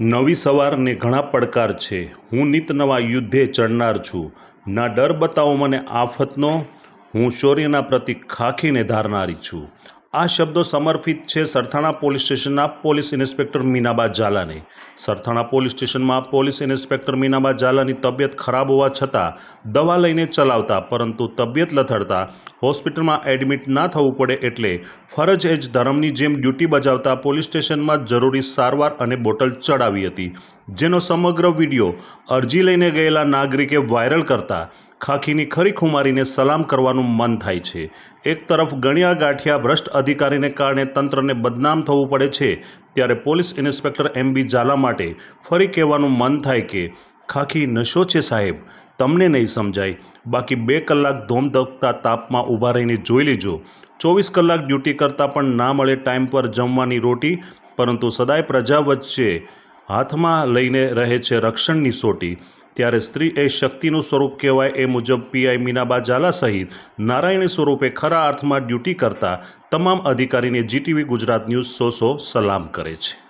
નવી સવારને ઘણા પડકાર છે. હું નિત નવા યુદ્ધે ચડનાર છું. ના ડર બતાવો મને આફતનો. હું શૌર્યના પ્રતિક ખાખીને ધારનારી છું. આ શબ્દો સમર્પિત છે સરથાણા પોલીસ સ્ટેશનના પોલીસ ઇન્સ્પેક્ટર મીનાબા ઝાલાને. સરથાણા પોલીસ સ્ટેશનમાં પોલીસ ઇન્સ્પેક્ટર મીનાબા ઝાલાની તબિયત ખરાબ હોવા છતાં દવા લઈને ચલાવતા પરંતુ તબિયત લથડતા હોસ્પિટલમાં એડમિટ ના થવું પડે એટલે ફરજ એ જ ધર્મની જેમ ડ્યુટી બજાવતા પોલીસ સ્ટેશનમાં જરૂરી સારવાર અને બોટલ ચડાવી હતી. જેનો સમગ્ર વીડિયો અરજી લઈને ગયેલા નાગરિકે વાયરલ કરતા ખાખીની ખરી ખુમારીને સલામ કરવાનું મન થાય છે. એક તરફ ગણ્યા ગાંઠિયા ભ્રષ્ટ અધિકારીને કારણે તંત્રને બદનામ થવું પડે છે, ત્યારે police inspector M B Zala માટે ફરી કહેવાનું મન થાય કે, ખાખી, નશો છે સાહેબ, તમને નહીં સમજાય. બાકી બે કલાક ધોમધકતા તાપમાં ઊભા રહીને જોઈ લેજો. ચોવીસ કલાક ડ્યુટી કરતાં પણ ના મળે ટાઈમ પર જમવાની રોટી, પરંતુ સદાય પ્રજા વચ્ચે હાથમાં લઈને રહે છે રક્ષણની સોટી. ત્યારે સ્ત્રી એ શક્તિનું સ્વરૂપ કહેવાય એ મુજબ પીઆઈ મીનાબા ઝાલા સહિત નારાયણી સ્વરૂપે ખરા અર્થમાં ડ્યુટી કરતા તમામ અધિકારીને જીટીવી ગુજરાત ન્યૂઝ સો સો સલામ કરે છે.